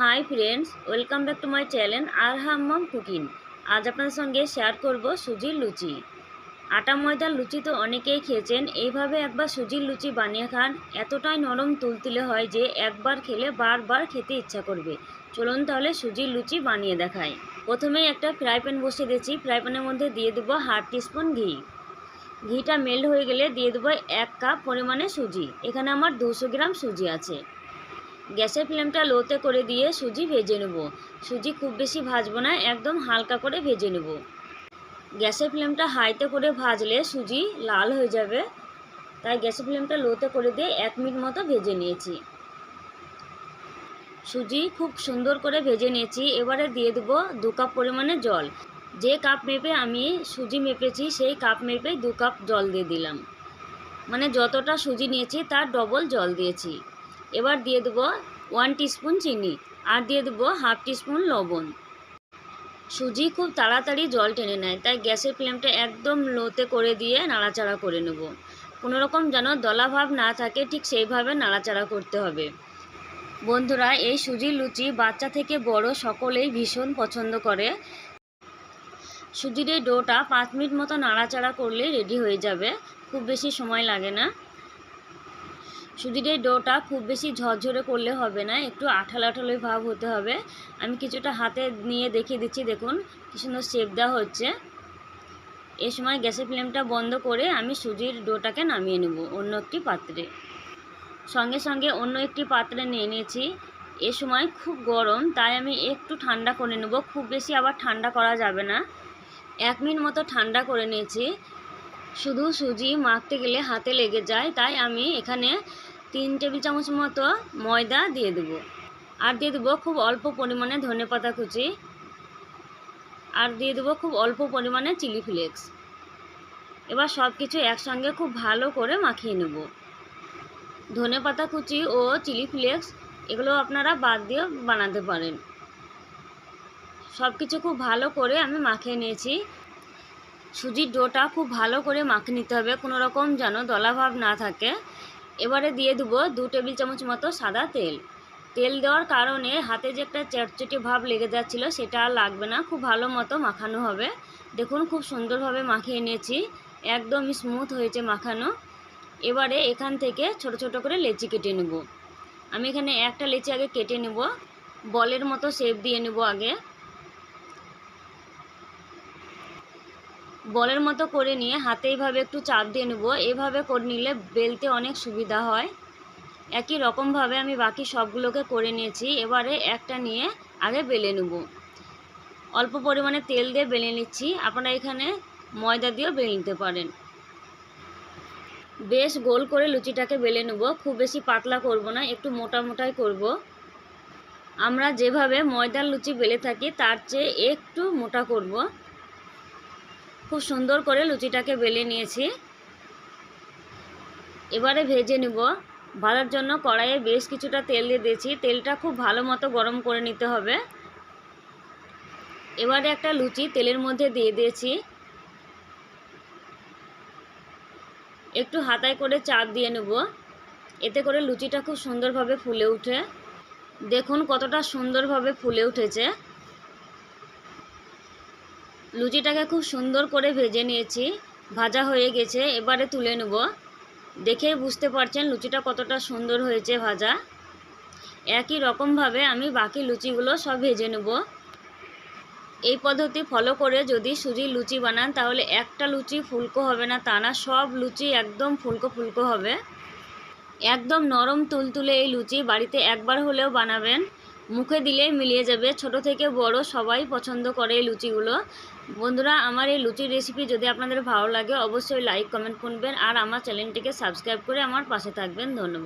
Hi friends welcome back to my channel R Hammam cooking আজ আপনাদের সঙ্গে শেয়ার করব সুজির লুচি। আটা ময়দার লুচি তো অনেকেই খেয়েছেন, এইভাবে একবার সুজির লুচি বানিয়ে খান, এতটাই নরম তুলতুলে হয় যে একবার খেলে বারবার খেতে ইচ্ছা করবে। চলুন তাহলে সুজির লুচি বানিয়ে দেখাই। প্রথমেই একটা ফ্রাই প্যান বসিয়ে দিয়েছি ফ্রাই প্যানের মধ্যে দিয়ে দেবো হাফ টিস্পুন ঘি। ঘিটা মেল্ট হয়ে গেলে দিয়ে দেবো এক কাপ পরিমাণে সুজি। এখানে আমার দুশো গ্রাম সুজি আছে। গ্যাসের ফ্লেমটা লোতে করে দিয়ে সুজি ভেজে নেব। সুজি খুব বেশি ভাজবো না, একদম হালকা করে ভেজে নেব। গ্যাসের ফ্লেমটা হাইতে করে ভাজলে সুজি লাল হয়ে যাবে। তাই গ্যাসের ফ্লেমটা লোতে করে দিয়ে এক মিনিট মতো ভেজে নিয়েছি। সুজি খুব সুন্দর করে ভেজে নিয়েছি। এবারে দিয়ে দেবো দু কাপ পরিমাণে জল। যে কাপ মেপে আমি সুজি মেপেছি, সেই কাপ মেপে দু কাপ জল দিয়ে দিলাম। মানে যতটা সুজি নিয়েছি, তার ডবল জল দিয়েছি। এবার দিয়ে দেবো ওয়ান টিস্পুন চিনি আর দিয়ে দেবো হাফ টিস্পুন লবণ। সুজি খুব তাড়াতাড়ি জল টেনে নেয়, তাই গ্যাসের ফ্লেমটা একদম লোতে করে দিয়ে নাড়াচাড়া করে নেব। কোনো রকম যেন দলাভাব না থাকে, ঠিক সেইভাবে নাড়াচাড়া করতে হবে। বন্ধুরা, এই সুজির লুচি বাচ্চা থেকে বড় সকলেই ভীষণ পছন্দ করে। সুজির এই ডোটা পাঁচ মিনিট মতো নাড়াচাড়া করলে রেডি হয়ে যাবে। খুব বেশি সময় লাগে না। সুজির ডোটা খুব বেশি ঝরঝরে করলে হবে না, একটু আঠালো আঠালো ভাব হতে হবে। আমি কিছুটা হাতে নিয়ে দেখিয়ে দিচ্ছি, দেখুন কি সুন্দর শেপ দেওয়া হচ্ছে। এ সময় গ্যাসের ফ্লেমটা বন্ধ করে আমি সুজির ডোটাকে নামিয়ে নেব অন্য একটি পাত্রে। সঙ্গে সঙ্গে অন্য একটি পাত্রে নিয়ে নিয়েছি। এ সময় খুব গরম, তাই আমি একটু ঠান্ডা করে নেব। খুব বেশি আবার ঠান্ডা করা যাবে না। এক মিনিট মতো ঠান্ডা করে নিয়েছি। শুধু সুজি মাখতে গেলে হাতে লেগে যায়, তাই আমি এখানে তিন টেবিল চামচ মতো ময়দা দিয়ে দেব। আর দিয়ে দেবো খুব অল্প পরিমাণে ধনে পাতা কুচি। আর দিয়ে দেবো খুব অল্প পরিমাণে চিলি ফ্লেক্স। এবার সব কিছু একসঙ্গে খুব ভালো করে মাখিয়ে নেব। ধনে পাতা কুচি ও চিলি ফ্লেক্স, এগুলো আপনারা বাদ দিয়ে বানাতে পারেন। সব কিছু খুব ভালো করে আমি মাখিয়ে নিয়েছি। সুজির ডোটা খুব ভালো করে মাখিয়ে নিতে হবে। কোনো রকম যেন দলাভাব না থাকে। এবারে দিয়ে দেবো দু টেবিল চামচ মতো সাদা তেল। তেল দেওয়ার কারণে হাতে যে একটা চটচটি ভাব লেগে যাচ্ছিল সেটা আর লাগবে না, খুব ভালো মতো মাখানো হবে। দেখুন, খুব সুন্দরভাবে মাখিয়ে নিয়েছি একদম স্মুথ হয়েছে মাখানো। এবারে এখান থেকে ছোট ছোট করে লেচি কেটে নেব। আমি এখানে একটা লেচি আগে কেটে নেব, বলের মতো শেপ দিয়ে নেব আগে। বলের মতো করে নিয়ে হাতে এইভাবে একটু চাপ দিয়ে নেব। এভাবে করে নিলে বেলতে অনেক সুবিধা হয়। একই রকমভাবে আমি বাকি সবগুলোকে করে নিয়েছি। এবারে একটা নিয়ে আগে বেলে নেব। অল্প পরিমাণে তেল দিয়ে বেলে নিচ্ছি। আপনারা এখানে ময়দা দিয়েও বেলে নিতে পারেন। বেশ গোল করে লুচিটাকে বেলে নেব। খুব বেশি পাতলা করব না, একটু মোটা মোটাই করব। আমরা যেভাবে ময়দার লুচি বেলে থাকি, তার চেয়ে একটু মোটা করব। খুব সুন্দর করে লুচিটাকে বেলে নিয়েছি। এবারে ভেজে নেব। ভাজার জন্য কড়াইয়ে বেশ কিছুটা তেল দিয়ে দিয়েছি। তেলটা খুব ভালো মতো গরম করে নিতে হবে। এবারে একটা লুচি তেলের মধ্যে দিয়ে দিয়েছি। একটু হাতায় করে চাপ দিয়ে নেব। এতে করে লুচিটা খুব সুন্দরভাবে ফুলে উঠে। দেখুন কতটা সুন্দরভাবে ফুলে উঠেছে। লুচিটাকে খুব সুন্দর করে ভেজে নিয়েছি। ভাজা হয়ে গেছে, এবারে তুলে নেব। দেখে বুঝতে পারছেন লুচিটা কতটা সুন্দর হয়েছে ভাজা। একই রকমভাবে আমি বাকি লুচিগুলো সব ভেজে নেব। এই পদ্ধতি ফলো করে যদি সুজির লুচি বানান, তাহলে একটা লুচি ফুলকো হবে না, তা না, সব লুচি একদম ফুলকো ফুলকো হবে। একদম নরম তুলতুলে এই লুচি বাড়িতে একবার হলেও বানাবেন। মুখে দিলে মিলিয়ে যাবে। ছোট থেকে বড় সবাই পছন্দ করে এই লুচিগুলো। বন্ধুরা, আমার এই লুচির রেসিপি যদি আপনাদের ভালো লাগে, অবশ্যই লাইক কমেন্ট করবেন। আর আমার চ্যানেলটিকে সাবস্ক্রাইব করে আমার পাশে থাকবেন। ধন্যবাদ।